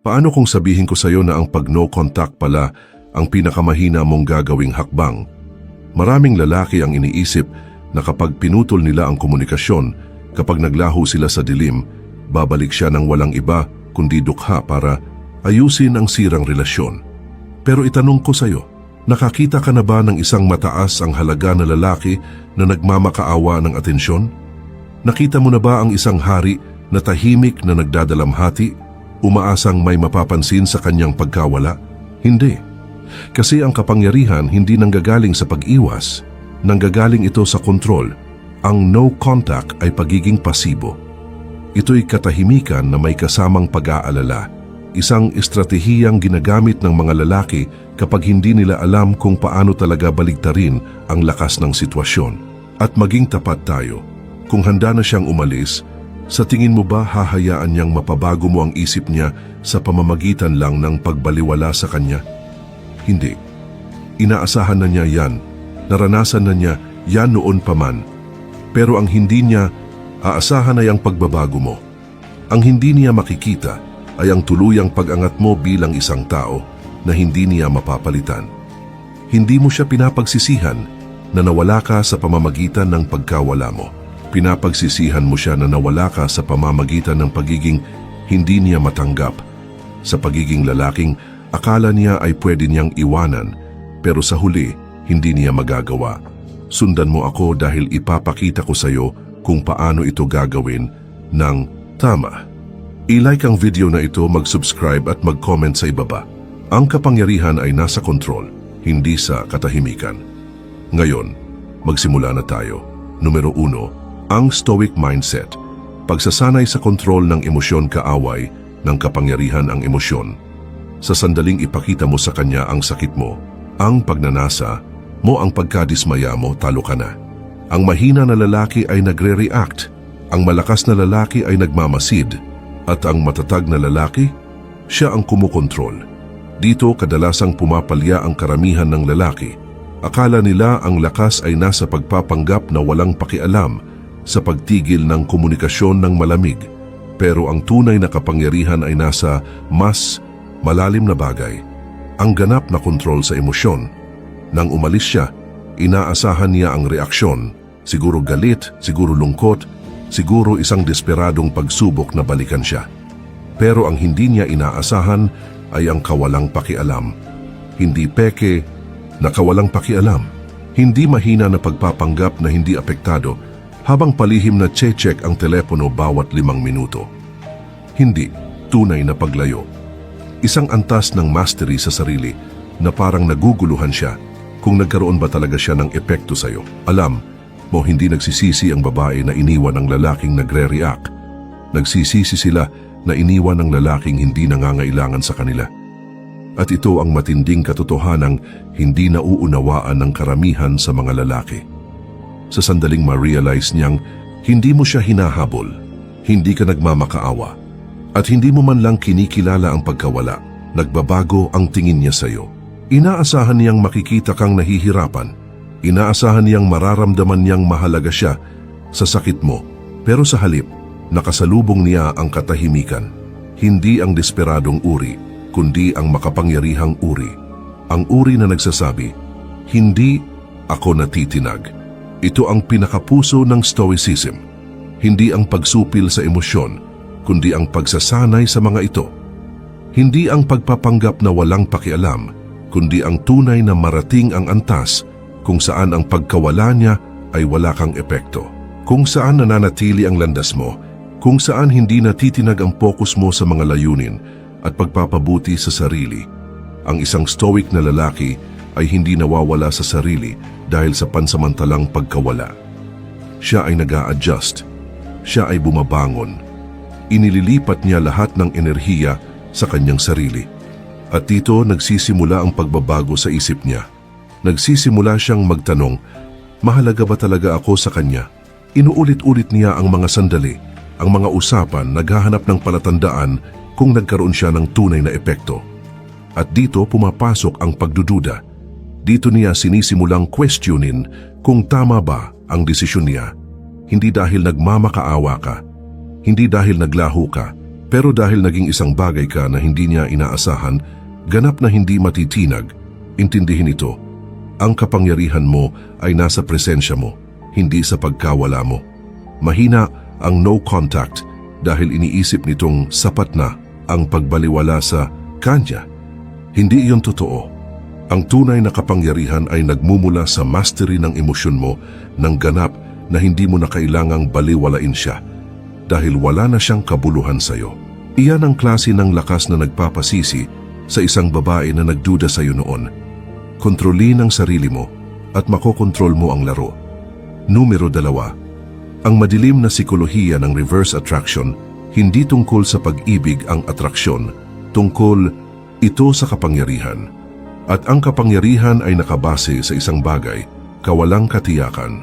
Paano kung sabihin ko sa'yo na ang pag-no contact pala ang pinakamahina mong gagawing hakbang? Maraming lalaki ang iniisip na kapag pinutol nila ang komunikasyon, kapag naglaho sila sa dilim, babalik siya ng walang iba kundi dukha para ayusin ang sirang relasyon. Pero itanong ko sa'yo, nakakita ka na ba ng isang mataas ang halaga na lalaki na nagmamakaawa ng atensyon? Nakita mo na ba ang isang hari na tahimik na nagdadalamhati, umaasang may mapapansin sa kanyang pagkawala? Hindi. Kasi ang kapangyarihan hindi nanggagaling sa pag-iwas, nanggagaling ito sa kontrol. Ang no contact ay pagiging pasibo. Ito'y katahimikan na may kasamang pag-aalala, isang estratehiyang ginagamit ng mga lalaki kapag hindi nila alam kung paano talaga baligtarin ang lakas ng sitwasyon. At maging tapat tayo, kung handa na siyang umalis, sa tingin mo ba hahayaan niyang mapabago mo ang isip niya sa pamamagitan lang ng pagbaliwala sa kanya? Hindi. Inaasahan na niya yan. Naranasan na niya yan noon pa man. Pero ang hindi niya aasahan ay ang pagbabago mo. Ang hindi niya makikita ay ang tuluyang pag-angat mo bilang isang tao na hindi niya mapapalitan. Hindi mo siya pinapagsisihan na nawala ka sa pamamagitan ng pagkawala mo. Pinapagsisihan mo siya na nawala ka sa pamamagitan ng pagiging hindi niya matanggap. Sa pagiging lalaking akala niya ay pwede niyang iwanan pero sa huli hindi niya magagawa. Sundan mo ako dahil ipapakita ko sa iyo kung paano ito gagawin ng tama. I-like ang video na ito, mag-subscribe at mag-comment sa ibaba. Ang kapangyarihan ay nasa kontrol, hindi sa katahimikan. Ngayon, magsimula na tayo. Numero uno, ang stoic mindset. Pagsasanay sa kontrol ng emosyon kaaway ng kapangyarihan ang emosyon. Sa sandaling ipakita mo sa kanya ang sakit mo, ang pagnanasa mo ang pagkadismaya mo, talo ka na. Ang mahina na lalaki ay nagre-react, ang malakas na lalaki ay nagmamasid, at ang matatag na lalaki, siya ang kumukontrol. Dito kadalasang pumapalya ang karamihan ng lalaki. Akala nila ang lakas ay nasa pagpapanggap na walang pakialam sa pagtigil ng komunikasyon ng malamig. Pero ang tunay na kapangyarihan ay nasa mas malalim na bagay. Ang ganap na kontrol sa emosyon. Nang umalis siya, inaasahan niya ang reaksyon. Siguro galit, siguro lungkot, siguro isang desperadong pagsubok na balikan siya. Pero ang hindi niya inaasahan ay ang kawalang pakialam. Hindi peke na kawalang pakialam. Hindi mahina na pagpapanggap na hindi apektado habang palihim na check ang telepono bawat limang minuto. Hindi tunay na paglayo. Isang antas ng mastery sa sarili na parang naguguluhan siya kung nagkaroon ba talaga siya ng epekto sa'yo. Alam mo hindi nagsisisi ang babae na iniwan ng lalaking nagre-react. Nagsisisi sila na iniwan ng lalaking hindi nangangailangan sa kanila. At ito ang matinding katotohanang hindi nauunawaan ng karamihan sa mga lalaki. Sa sandaling ma-realize niyang hindi mo siya hinahabol, hindi ka nagmamakaawa, at hindi mo man lang kinikilala ang pagkawala, nagbabago ang tingin niya sa iyo. Inaasahan niyang makikita kang nahihirapan, inaasahan niyang mararamdaman niyang mahalaga siya sa sakit mo, pero sa halip, nakasalubong niya ang katahimikan, hindi ang desperadong uri, kundi ang makapangyarihang uri. Ang uri na nagsasabi, hindi ako natitinag. Ito ang pinakapuso ng Stoicism. Hindi ang pagsupil sa emosyon, kundi ang pagsasanay sa mga ito. Hindi ang pagpapanggap na walang pakialam, kundi ang tunay na marating ang antas kung saan ang pagkawala niya ay wala kang epekto. Kung saan nananatili ang landas mo, kung saan hindi natitinag ang focus mo sa mga layunin at pagpapabuti sa sarili. Ang isang stoic na lalaki ay hindi nawawala sa sarili dahil sa pansamantalang pagkawala. Siya ay nag adjust Siya ay bumabangon. Inililipat niya lahat ng enerhiya sa kanyang sarili. At dito nagsisimula ang pagbabago sa isip niya. Nagsisimula siyang magtanong, mahalaga ba talaga ako sa kanya? Inuulit-ulit niya ang mga sandali, ang mga usapan, naghahanap ng palatandaan kung nagkaroon siya ng tunay na epekto. At dito pumapasok ang pagdududa. Dito niya sinisimulang questionin kung tama ba ang desisyon niya. Hindi dahil nagmamakaawa ka, hindi dahil naglaho ka, Pero dahil naging isang bagay ka na hindi niya inaasahan, ganap na hindi matitinag, intindihin ito. Ang kapangyarihan mo ay nasa presensya mo, hindi sa pagkawala mo. Mahina ang no contact dahil iniisip nitong sapat na ang pagbaliwala sa kanya. Hindi iyon totoo. Ang tunay na kapangyarihan ay nagmumula sa mastery ng emosyon mo ng ganap na hindi mo na kailangang baliwalain siya dahil wala na siyang kabuluhan sa iyo. Iyan ang klase ng lakas na nagpapasisi sa isang babae na nagduda sa iyo noon. Kontrolin ang sarili mo at makokontrol mo ang laro. Numero dalawa, ang madilim na sikolohiya ng reverse attraction hindi tungkol sa pag-ibig ang atraksyon, tungkol ito sa kapangyarihan. At ang kapangyarihan ay nakabase sa isang bagay, kawalang katiyakan.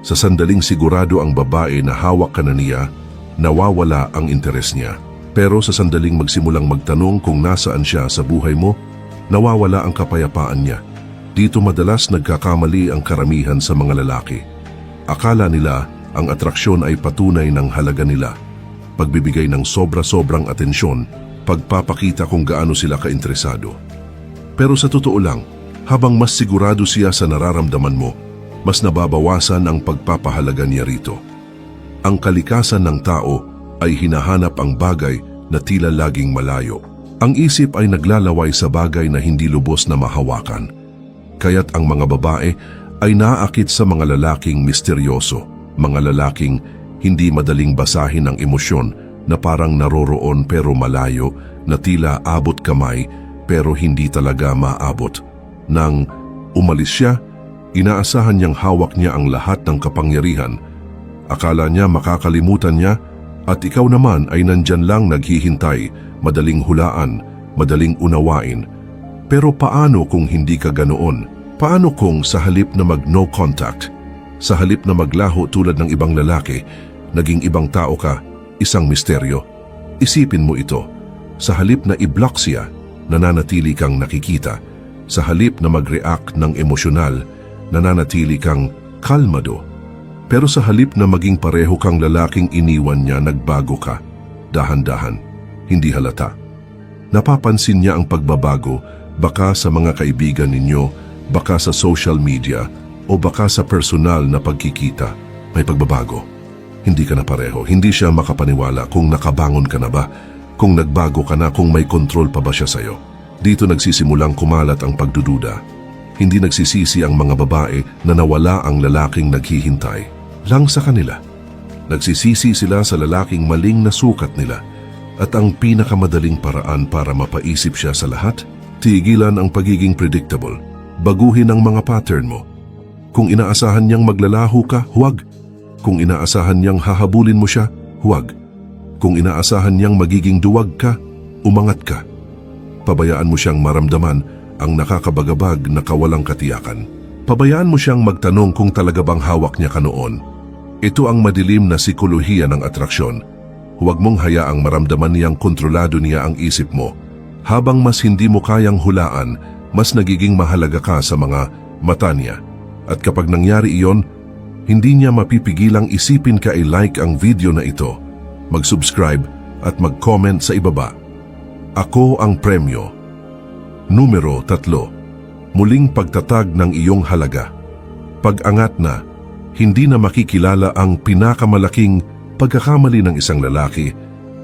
Sa sandaling sigurado ang babae na hawak ka na niya, nawawala ang interes niya. Pero sa sandaling magsimulang magtanong kung nasaan siya sa buhay mo, nawawala ang kapayapaan niya. Dito madalas nagkakamali ang karamihan sa mga lalaki. Akala nila ang atraksyon ay patunay ng halaga nila. Pagbibigay ng sobra-sobrang atensyon, pagpapakita kung gaano sila kainteresado. Pero sa totoo lang, habang mas sigurado siya sa nararamdaman mo, mas nababawasan ang pagpapahalaga niya rito. Ang kalikasan ng tao ay hinahanap ang bagay na tila laging malayo. Ang isip ay naglalaway sa bagay na hindi lubos na mahawakan. Kaya't ang mga babae ay naaakit sa mga lalaking misteryoso, mga lalaking hindi madaling basahin ng emosyon na parang naroroon pero malayo, na tila abot kamay pero hindi talaga maabot. Nang umalis siya, inaasahan niyang hawak niya ang lahat ng kapangyarihan. Akala niya makakalimutan niya at ikaw naman ay nandyan lang naghihintay, madaling hulaan, madaling unawain. Pero paano kung hindi ka ganoon? Paano kung sa halip na mag no contact, sa halip na maglaho tulad ng ibang lalaki, naging ibang tao ka, isang misteryo? Isipin mo ito, sa halip na i-block siya, nananatili kang nakikita. Sa halip na mag-react ng emosyonal, nananatili kang kalmado. Pero sa halip na maging pareho kang lalaking iniwan niya, nagbago ka. Dahan-dahan, hindi halata. Napapansin niya ang pagbabago baka sa mga kaibigan ninyo, baka sa social media, o baka sa personal na pagkikita. May pagbabago. Hindi ka na pareho. Hindi siya makapaniwala kung nakabangon ka na ba, kung nagbago ka na, kung may kontrol pa ba siya sa'yo. Dito nagsisimulang kumalat ang pagdududa. Hindi nagsisisi ang mga babae na nawala ang lalaking naghihintay. Lang sa kanila. Nagsisisi sila sa lalaking maling nasukat nila at ang pinakamadaling paraan para mapaisip siya sa lahat, tigilan ang pagiging predictable. Baguhin ang mga pattern mo. Kung inaasahan niyang maglalaho ka, huwag. Kung inaasahan niyang hahabulin mo siya, huwag. Kung inaasahan niyang magiging duwag ka, umangat ka. Pabayaan mo siyang maramdaman ang nakakabagabag na kawalang katiyakan. Pabayaan mo siyang magtanong kung talaga bang hawak niya ka noon. Ito ang madilim na sikolohiya ng atraksyon. Huwag mong hayaang maramdaman niyang kontrolado niya ang isip mo. Habang mas hindi mo kayang hulaan, mas nagiging mahalaga ka sa mga mata niya. At kapag nangyari iyon, hindi niya mapipigilang isipin ka i-like ang video na ito, mag-subscribe at mag-comment sa ibaba. Ako ang premyo. Numero tatlo. Muling pagtatag ng iyong halaga. Pag-angat na, hindi na makikilala ang pinakamalaking pagkakamali ng isang lalaki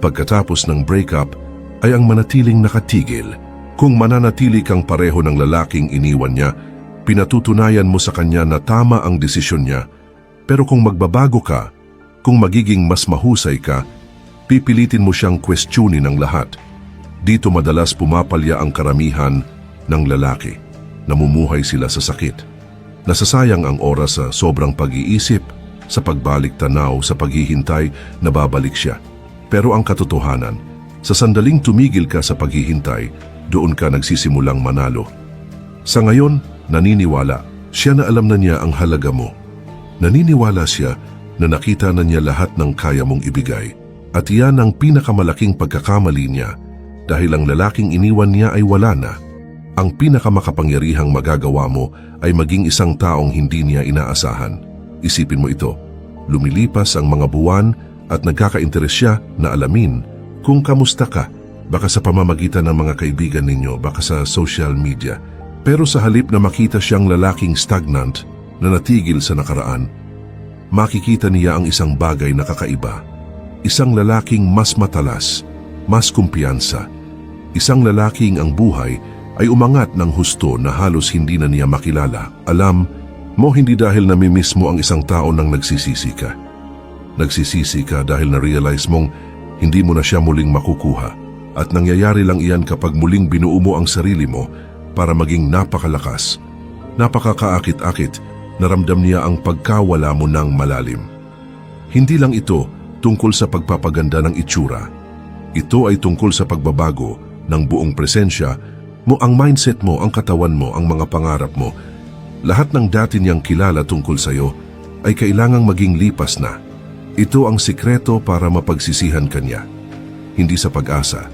pagkatapos ng breakup ay ang manatiling nakatigil. Kung mananatili kang pareho ng lalaking iniwan niya, pinatutunayan mo sa kanya na tama ang desisyon niya. Pero kung magbabago ka, kung magiging mas mahusay ka, pipilitin mo siyang questionin ng lahat. Dito madalas pumapalya ang karamihan ng lalaki. Namumuhay sila sa sakit. Nasasayang ang oras sa sobrang pag-iisip, sa pagbalik tanaw, sa paghihintay na babalik siya. Pero ang katotohanan, sa sandaling tumigil ka sa paghihintay, doon ka nagsisimulang manalo. Sa ngayon, naniniwala, siya na alam na niya ang halaga mo. Naniniwala siya na nakita na niya lahat ng kaya mong ibigay. At iyan ang pinakamalaking pagkakamali niya dahil ang lalaking iniwan niya ay wala na. Ang pinakamakapangyarihang magagawa mo ay maging isang taong hindi niya inaasahan. Isipin mo ito, lumilipas ang mga buwan at nagkakainteres siya na alamin kung kamusta ka, baka sa pamamagitan ng mga kaibigan ninyo, baka sa social media. Pero sa halip na makita siyang lalaking stagnant na natigil sa nakaraan, makikita niya ang isang bagay na kakaiba. Isang lalaking mas matalas, mas kumpiyansa. Isang lalaking ang buhay ay umangat ng husto na halos hindi na niya makilala. Alam mo hindi dahil namimiss mo ang isang tao nang nagsisisi ka. Nagsisisi ka dahil na-realize mong hindi mo na siya muling makukuha at nangyayari lang iyan kapag muling binuo mo ang sarili mo para maging napakalakas. Napakakaakit-akit, naramdam niya ang pagkawala mo ng malalim. Hindi lang ito tungkol sa pagpapaganda ng itsura. Ito ay tungkol sa pagbabago ng buong presensya mo, ang mindset mo, ang katawan mo, ang mga pangarap mo. Lahat ng dati niyang kilala tungkol sa iyo ay kailangang maging lipas na. Ito ang sikreto para mapagsisihan kanya. Hindi sa pag-asa,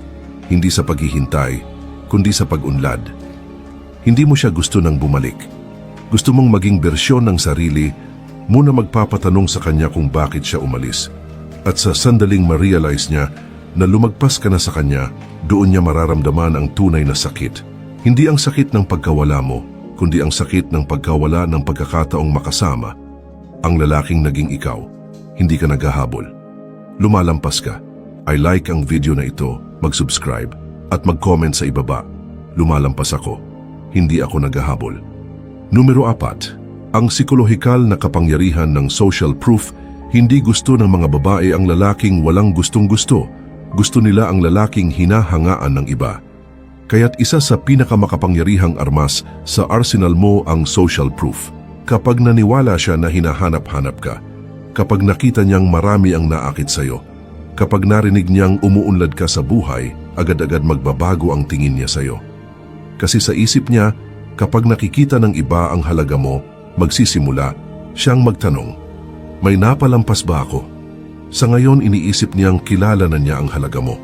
hindi sa paghihintay, kundi sa pag-unlad. Hindi mo siya gusto nang bumalik. Gusto mong maging bersyon ng sarili, muna magpapatanong sa kanya kung bakit siya umalis. At sa sandaling ma-realize niya na lumagpas ka na sa kanya, doon niya mararamdaman ang tunay na sakit. Hindi ang sakit ng pagkawala mo, kundi ang sakit ng pagkawala ng pagkakataong makasama. Ang lalaking naging ikaw, hindi ka naghahabol. Lumalampas ka. I like ang video na ito, mag-subscribe, at mag-comment sa ibaba. Lumalampas ako, hindi ako naghahabol. Numero apat, ang psikolohikal na kapangyarihan ng social proof hindi gusto ng mga babae ang lalaking walang gustong gusto. Gusto nila ang lalaking hinahangaan ng iba. Kaya't isa sa pinakamakapangyarihang armas sa arsenal mo ang social proof. Kapag naniwala siya na hinahanap-hanap ka, kapag nakita niyang marami ang naakit sa'yo, kapag narinig niyang umuunlad ka sa buhay, agad-agad magbabago ang tingin niya sa'yo. Kasi sa isip niya, kapag nakikita ng iba ang halaga mo, magsisimula siyang magtanong, may napalampas ba ako? Sa ngayon iniisip niyang kilala na niya ang halaga mo.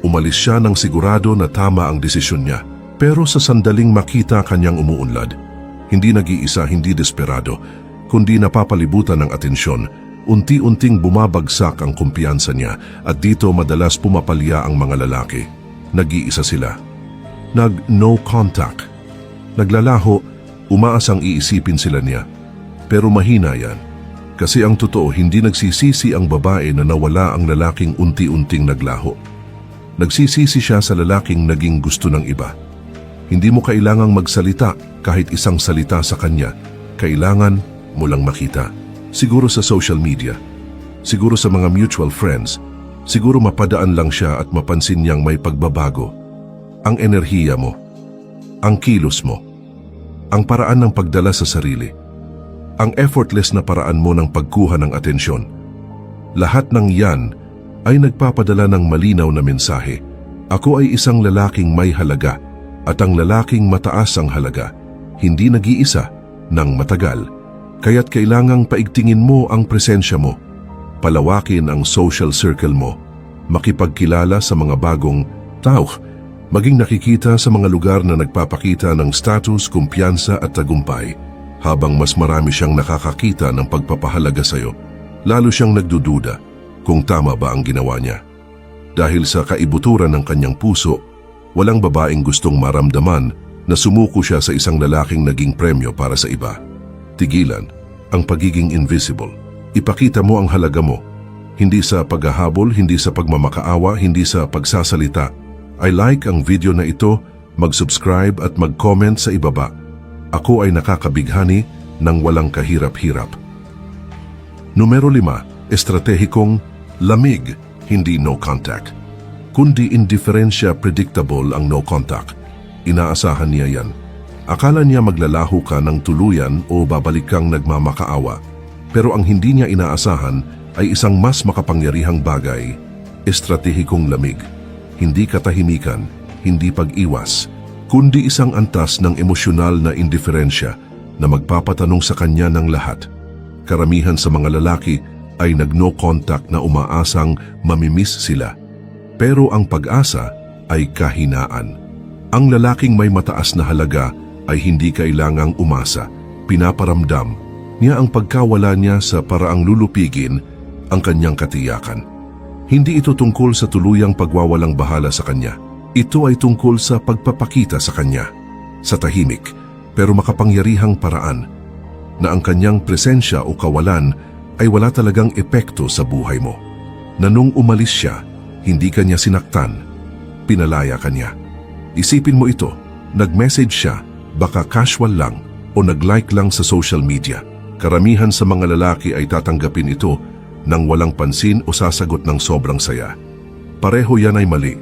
Umalis siya ng sigurado na tama ang desisyon niya. Pero sa sandaling makita kanyang umuunlad, hindi nag-iisa, hindi desperado, kundi napapalibutan ng atensyon, unti-unting bumabagsak ang kumpiyansa niya at dito madalas pumapalya ang mga lalaki. Nag-iisa sila. Nag-no contact. Naglalaho, umaasang iisipin sila niya. Pero mahina yan. Kasi ang totoo, hindi nagsisisi ang babae na nawala ang lalaking unti-unting naglaho. Nagsisisi siya sa lalaking naging gusto ng iba. Hindi mo kailangang magsalita kahit isang salita sa kanya. Kailangan mo lang makita. Siguro sa social media. Siguro sa mga mutual friends. Siguro mapadaan lang siya at mapansin niyang may pagbabago. Ang enerhiya mo. Ang kilos mo. Ang paraan ng pagdala sa sarili ang effortless na paraan mo ng pagkuha ng atensyon. Lahat ng yan ay nagpapadala ng malinaw na mensahe. Ako ay isang lalaking may halaga at ang lalaking mataas ang halaga, hindi nag-iisa ng matagal. Kaya't kailangang paigtingin mo ang presensya mo, palawakin ang social circle mo, makipagkilala sa mga bagong tao, maging nakikita sa mga lugar na nagpapakita ng status, kumpiyansa at tagumpay habang mas marami siyang nakakakita ng pagpapahalaga sa iyo, lalo siyang nagdududa kung tama ba ang ginawa niya. Dahil sa kaibuturan ng kanyang puso, walang babaeng gustong maramdaman na sumuko siya sa isang lalaking naging premyo para sa iba. Tigilan ang pagiging invisible. Ipakita mo ang halaga mo. Hindi sa paghahabol, hindi sa pagmamakaawa, hindi sa pagsasalita. I like ang video na ito, mag-subscribe at mag-comment sa ibaba ako ay nakakabighani ng walang kahirap-hirap. Numero lima, estratehikong lamig, hindi no contact. Kundi indiferensya predictable ang no contact. Inaasahan niya yan. Akala niya maglalaho ka ng tuluyan o babalik kang nagmamakaawa. Pero ang hindi niya inaasahan ay isang mas makapangyarihang bagay, estratehikong lamig. Hindi katahimikan, hindi pag-iwas, kundi isang antas ng emosyonal na indiferensya na magpapatanong sa kanya ng lahat. Karamihan sa mga lalaki ay nag-no contact na umaasang mamimiss sila. Pero ang pag-asa ay kahinaan. Ang lalaking may mataas na halaga ay hindi kailangang umasa. Pinaparamdam niya ang pagkawala niya sa paraang lulupigin ang kanyang katiyakan. Hindi ito tungkol sa tuluyang pagwawalang bahala sa kanya. Ito ay tungkol sa pagpapakita sa kanya, sa tahimik, pero makapangyarihang paraan, na ang kanyang presensya o kawalan ay wala talagang epekto sa buhay mo. Na nung umalis siya, hindi kanya sinaktan, pinalaya kanya. Isipin mo ito, nag-message siya, baka casual lang o nag-like lang sa social media. Karamihan sa mga lalaki ay tatanggapin ito nang walang pansin o sasagot ng sobrang saya. Pareho yan ay mali.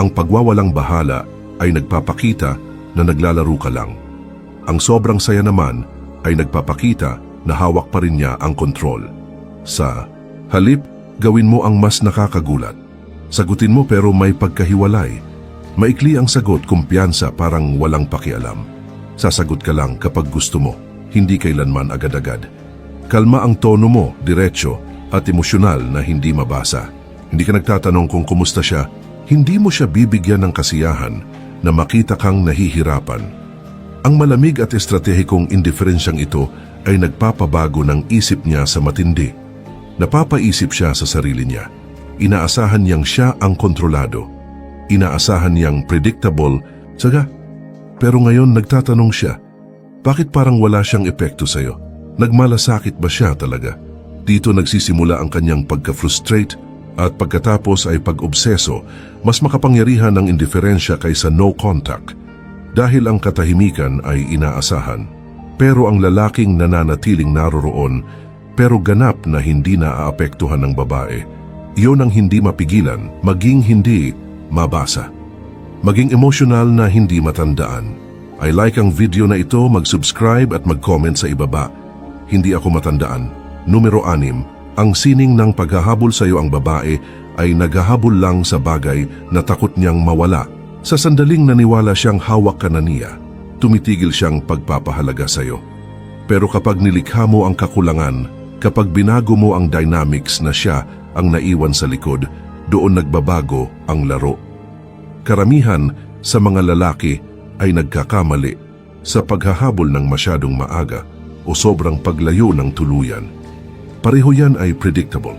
Ang pagwawalang bahala ay nagpapakita na naglalaro ka lang. Ang sobrang saya naman ay nagpapakita na hawak pa rin niya ang kontrol. Sa halip, gawin mo ang mas nakakagulat. Sagutin mo pero may pagkahiwalay. Maikli ang sagot kumpiyansa parang walang pakialam. Sasagot ka lang kapag gusto mo, hindi kailanman agad-agad. Kalma ang tono mo, diretsyo, at emosyonal na hindi mabasa. Hindi ka nagtatanong kung kumusta siya, hindi mo siya bibigyan ng kasiyahan na makita kang nahihirapan. Ang malamig at estratehikong indiferensyang ito ay nagpapabago ng isip niya sa matindi. Napapaisip siya sa sarili niya. Inaasahan niyang siya ang kontrolado. Inaasahan niyang predictable, tsaga. Pero ngayon nagtatanong siya, bakit parang wala siyang epekto sa'yo? Nagmalasakit ba siya talaga? Dito nagsisimula ang kanyang pagka-frustrate at pagkatapos ay pag-obseso, mas makapangyarihan ng indiferensya kaysa no contact dahil ang katahimikan ay inaasahan. Pero ang lalaking nananatiling naroroon pero ganap na hindi naaapektuhan ng babae, iyon ang hindi mapigilan, maging hindi mabasa. Maging emosyonal na hindi matandaan. I like ang video na ito, mag-subscribe at mag-comment sa ibaba. Hindi ako matandaan. Numero 6. Ang sining ng paghahabol sa iyo ang babae ay naghahabol lang sa bagay na takot niyang mawala. Sa sandaling naniwala siyang hawak ka na niya, tumitigil siyang pagpapahalaga sa iyo. Pero kapag nilikha mo ang kakulangan, kapag binago mo ang dynamics na siya ang naiwan sa likod, doon nagbabago ang laro. Karamihan sa mga lalaki ay nagkakamali sa paghahabol ng masyadong maaga o sobrang paglayo ng tuluyan. Pareho yan ay predictable.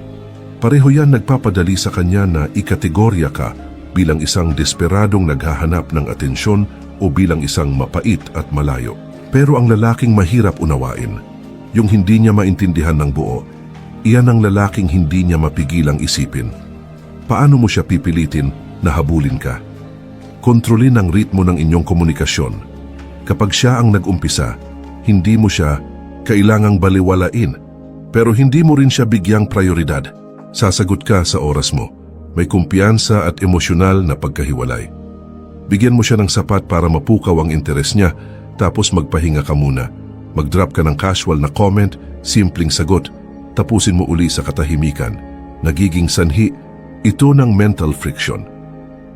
Pareho yan nagpapadali sa kanya na ikategorya ka bilang isang desperadong naghahanap ng atensyon o bilang isang mapait at malayo. Pero ang lalaking mahirap unawain, yung hindi niya maintindihan ng buo, iyan ang lalaking hindi niya mapigilang isipin. Paano mo siya pipilitin na habulin ka? Kontrolin ang ritmo ng inyong komunikasyon. Kapag siya ang nag-umpisa, hindi mo siya kailangang baliwalain pero hindi mo rin siya bigyang prioridad. Sasagot ka sa oras mo. May kumpiyansa at emosyonal na pagkahiwalay. Bigyan mo siya ng sapat para mapukaw ang interes niya, tapos magpahinga ka muna. Mag-drop ka ng casual na comment, simpleng sagot, tapusin mo uli sa katahimikan. Nagiging sanhi, ito ng mental friction.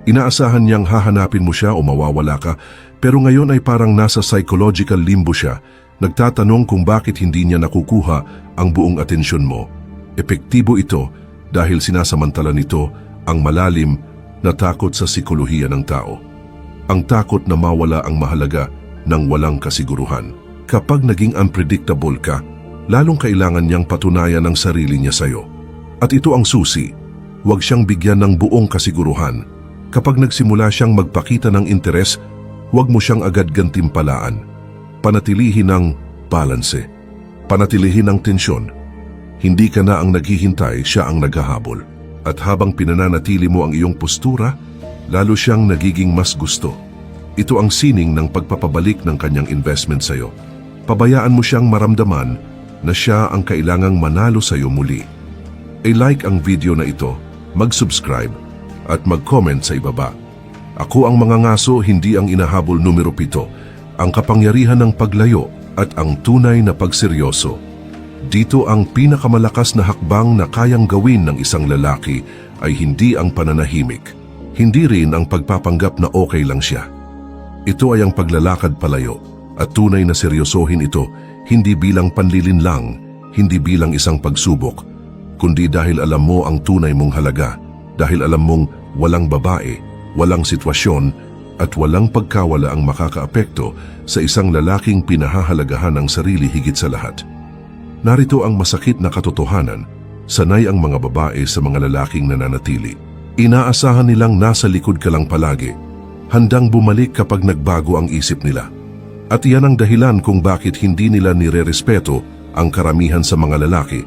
Inaasahan niyang hahanapin mo siya o mawawala ka, pero ngayon ay parang nasa psychological limbo siya, nagtatanong kung bakit hindi niya nakukuha ang buong atensyon mo. Epektibo ito dahil sinasamantala nito ang malalim na takot sa sikolohiya ng tao. Ang takot na mawala ang mahalaga ng walang kasiguruhan. Kapag naging unpredictable ka, lalong kailangan niyang patunayan ang sarili niya sa'yo. At ito ang susi, huwag siyang bigyan ng buong kasiguruhan. Kapag nagsimula siyang magpakita ng interes, huwag mo siyang agad gantimpalaan. Panatilihin ang balanse. Panatilihin ang tensyon. Hindi ka na ang naghihintay, siya ang naghahabol. At habang pinananatili mo ang iyong postura, lalo siyang nagiging mas gusto. Ito ang sining ng pagpapabalik ng kanyang investment sa iyo. Pabayaan mo siyang maramdaman na siya ang kailangang manalo sa iyo muli. I-like ang video na ito, mag-subscribe, at mag-comment sa ibaba. Ako ang mga ngaso, hindi ang inahabol numero pito, ang kapangyarihan ng paglayo at ang tunay na pagseryoso. Dito ang pinakamalakas na hakbang na kayang gawin ng isang lalaki ay hindi ang pananahimik. Hindi rin ang pagpapanggap na okay lang siya. Ito ay ang paglalakad palayo at tunay na seryosohin ito hindi bilang panlilin lang, hindi bilang isang pagsubok, kundi dahil alam mo ang tunay mong halaga, dahil alam mong walang babae, walang sitwasyon at walang pagkawala ang makakaapekto sa isang lalaking pinahahalagahan ng sarili higit sa lahat. Narito ang masakit na katotohanan, Sanay ang mga babae sa mga lalaking nananatili. Inaasahan nilang nasa likod ka lang palagi. Handang bumalik kapag nagbago ang isip nila. At iyan ang dahilan kung bakit hindi nila nire-respeto ang karamihan sa mga lalaki.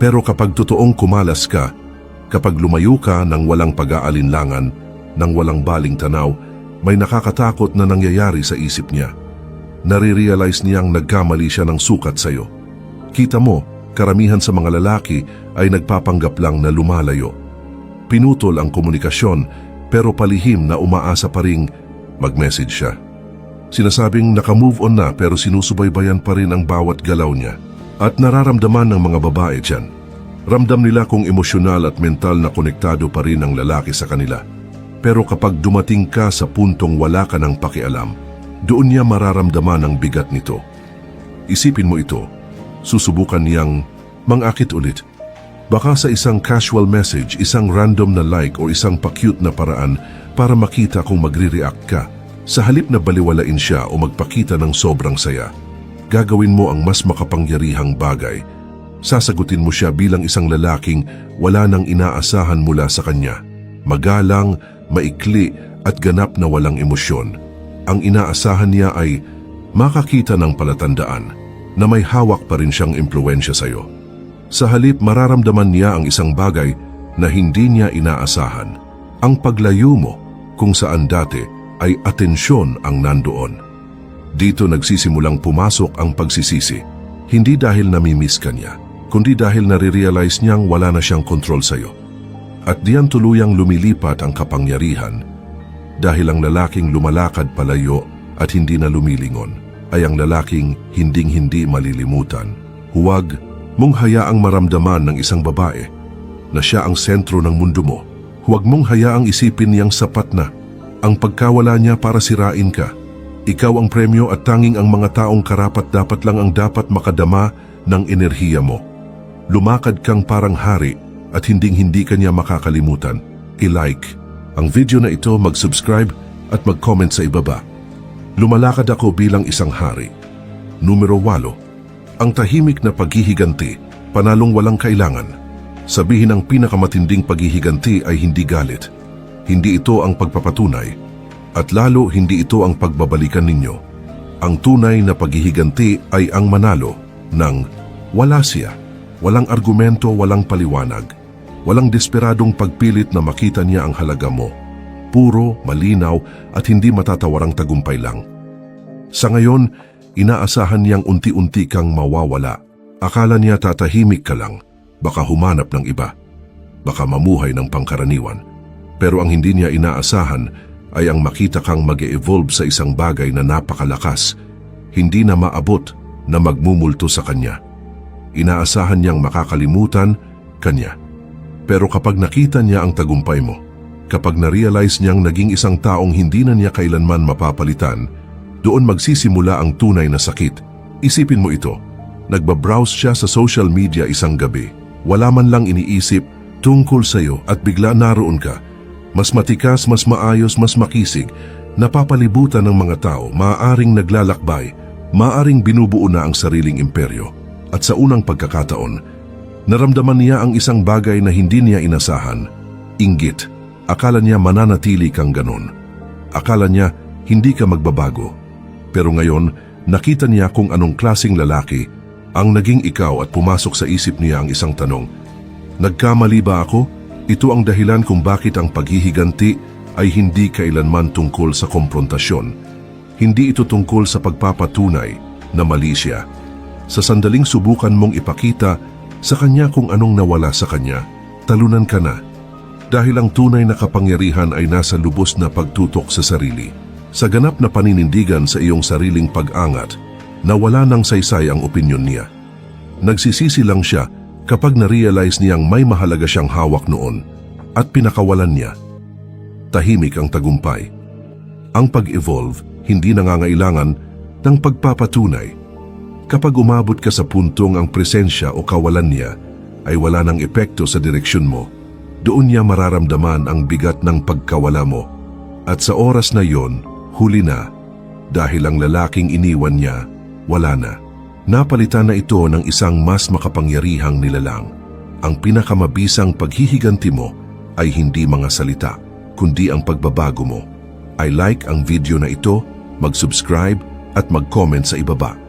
Pero kapag totoong kumalas ka, kapag lumayo ka ng walang pag-aalinlangan, ng walang baling tanaw, may nakakatakot na nangyayari sa isip niya. Nare-realize niyang nagkamali siya ng sukat sa'yo. Kita mo, karamihan sa mga lalaki ay nagpapanggap lang na lumalayo. Pinutol ang komunikasyon pero palihim na umaasa pa ring mag-message siya. Sinasabing naka-move on na pero sinusubaybayan pa rin ang bawat galaw niya. At nararamdaman ng mga babae dyan. Ramdam nila kung emosyonal at mental na konektado pa rin ang lalaki sa kanila. Pero kapag dumating ka sa puntong wala ka ng pakialam, doon niya mararamdaman ang bigat nito. Isipin mo ito, susubukan niyang mangakit ulit. Baka sa isang casual message, isang random na like o isang pa-cute na paraan para makita kung magre-react ka. Sa halip na baliwalain siya o magpakita ng sobrang saya, gagawin mo ang mas makapangyarihang bagay. Sasagutin mo siya bilang isang lalaking wala nang inaasahan mula sa kanya. Magalang, maikli at ganap na walang emosyon. Ang inaasahan niya ay makakita ng palatandaan na may hawak pa rin siyang impluensya sa iyo. Sa halip mararamdaman niya ang isang bagay na hindi niya inaasahan. Ang paglayo mo kung saan dati ay atensyon ang nandoon. Dito nagsisimulang pumasok ang pagsisisi. Hindi dahil namimiss ka niya, kundi dahil nare-realize niyang wala na siyang kontrol sa iyo. At diyan tuluyang lumilipat ang kapangyarihan dahil ang lalaking lumalakad palayo at hindi na lumilingon ay ang lalaking hinding-hindi malilimutan. Huwag mong hayaang maramdaman ng isang babae na siya ang sentro ng mundo mo. Huwag mong hayaang isipin niyang sapat na ang pagkawala niya para sirain ka. Ikaw ang premyo at tanging ang mga taong karapat dapat lang ang dapat makadama ng enerhiya mo. Lumakad kang parang hari at hinding-hindi ka niya makakalimutan. I-like ang video na ito, mag-subscribe at mag-comment sa ibaba. Lumalakad ako bilang isang hari. Numero 8. Ang tahimik na paghihiganti, panalong walang kailangan. Sabihin ang pinakamatinding paghihiganti ay hindi galit. Hindi ito ang pagpapatunay. At lalo hindi ito ang pagbabalikan ninyo. Ang tunay na paghihiganti ay ang manalo ng wala siya. Walang argumento, walang paliwanag. Walang desperadong pagpilit na makita niya ang halaga mo. Puro, malinaw at hindi matatawarang tagumpay lang. Sa ngayon, inaasahan niyang unti-unti kang mawawala. Akala niya tatahimik ka lang, baka humanap ng iba. Baka mamuhay ng pangkaraniwan. Pero ang hindi niya inaasahan ay ang makita kang mag evolve sa isang bagay na napakalakas, hindi na maabot na magmumulto sa kanya. Inaasahan niyang makakalimutan kanya. Pero kapag nakita niya ang tagumpay mo, kapag na-realize niyang naging isang taong hindi na niya kailanman mapapalitan, doon magsisimula ang tunay na sakit. Isipin mo ito, nagbabrowse siya sa social media isang gabi. Wala man lang iniisip tungkol sa iyo at bigla naroon ka. Mas matikas, mas maayos, mas makisig, napapalibutan ng mga tao, maaaring naglalakbay, maaaring binubuo na ang sariling imperyo. At sa unang pagkakataon, naramdaman niya ang isang bagay na hindi niya inasahan, inggit. Akala niya mananatili kang ganon. Akala niya hindi ka magbabago. Pero ngayon, nakita niya kung anong klasing lalaki ang naging ikaw at pumasok sa isip niya ang isang tanong. Nagkamali ba ako? Ito ang dahilan kung bakit ang paghihiganti ay hindi kailanman tungkol sa komprontasyon. Hindi ito tungkol sa pagpapatunay na mali siya. Sa sandaling subukan mong ipakita sa kanya kung anong nawala sa kanya, talunan ka na. Dahil ang tunay na kapangyarihan ay nasa lubos na pagtutok sa sarili. Sa ganap na paninindigan sa iyong sariling pag-angat, na wala nang saysay ang opinyon niya. Nagsisisi lang siya kapag na-realize niyang may mahalaga siyang hawak noon at pinakawalan niya. Tahimik ang tagumpay. Ang pag-evolve hindi nangangailangan ng pagpapatunay. Kapag umabot ka sa puntong ang presensya o kawalan niya ay wala ng epekto sa direksyon mo, doon niya mararamdaman ang bigat ng pagkawala mo. At sa oras na yon, huli na, dahil ang lalaking iniwan niya, wala na. Napalitan na ito ng isang mas makapangyarihang nilalang. ang pinakamabisang paghihiganti mo ay hindi mga salita, kundi ang pagbabago mo. I like ang video na ito, mag-subscribe at mag-comment sa ibaba.